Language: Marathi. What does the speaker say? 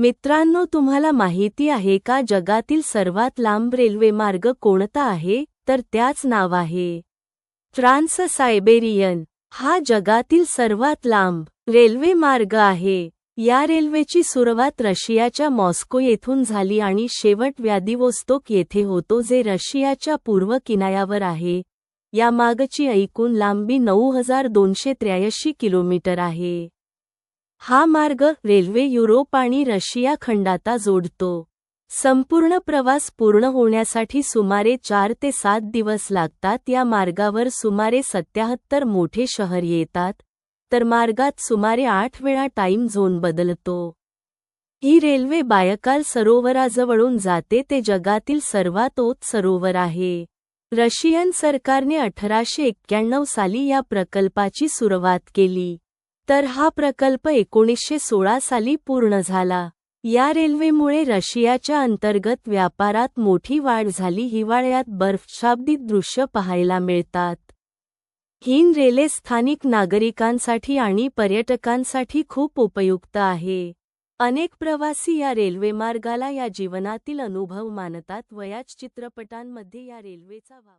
मित्रांनो तुम्हाला माहिती आहे का जगातील सर्वात लांब रेल्वे मार्ग कोणता आहे? तर त्याच नाव आहे ट्रान्स सायबेरियन. हा जगातील सर्वात लांब रेल्वे मार्ग आहे. या रेल्वेची सुरुवात रशियाच्या मॉस्को येथून झाली आणि शेवट व्यादिवोस्तोक येथे होतो जे रशियाच्या पूर्व किनाऱ्यावर आहे. या मागची ऐकून लांबी नऊ हजार दोनशे त्र्याऐंशी किलोमीटर आहे. हा मार्ग रेल्वे युरोप आणि रशिया खंडाता जोडतो. संपूर्ण प्रवास पूर्ण होण्यासाठी सुमारे चार ते सात दिवस लागतात. या मार्गावर सुमारे सत्याहत्तर मोठे शहर येतात तर मार्गात सुमारे आठ वेळा टाइम झोन बदलतो. ही रेल्वे बायकाल सरोवराजवळून जाते. ते जगातील सर्वात ओत सरोवर आहे. रशियन सरकारने अठराशे एक्क्याण्णव साली या प्रकल्पाची सुरुवात केली. तर हा प्रकल्प एकोणीसशे सोळा साली पूर्ण झाला. या रेल्वेमुळे रशियाच्या अंतर्गत व्यापारात मोठी वाढ झाली हिवाळ्यात बर्फशाब्दित दृश्य पाहायला मिळतात. हिन रेल्वे स्थानिक नागरिकांसाठी आणि पर्यटकांसाठी खूप उपयुक्त आहे. अनेक प्रवासी या रेल्वेमार्गाला या जीवनातील अनुभव मानतात. वयाच चित्रपटांमध्ये या रेल्वेचा वापर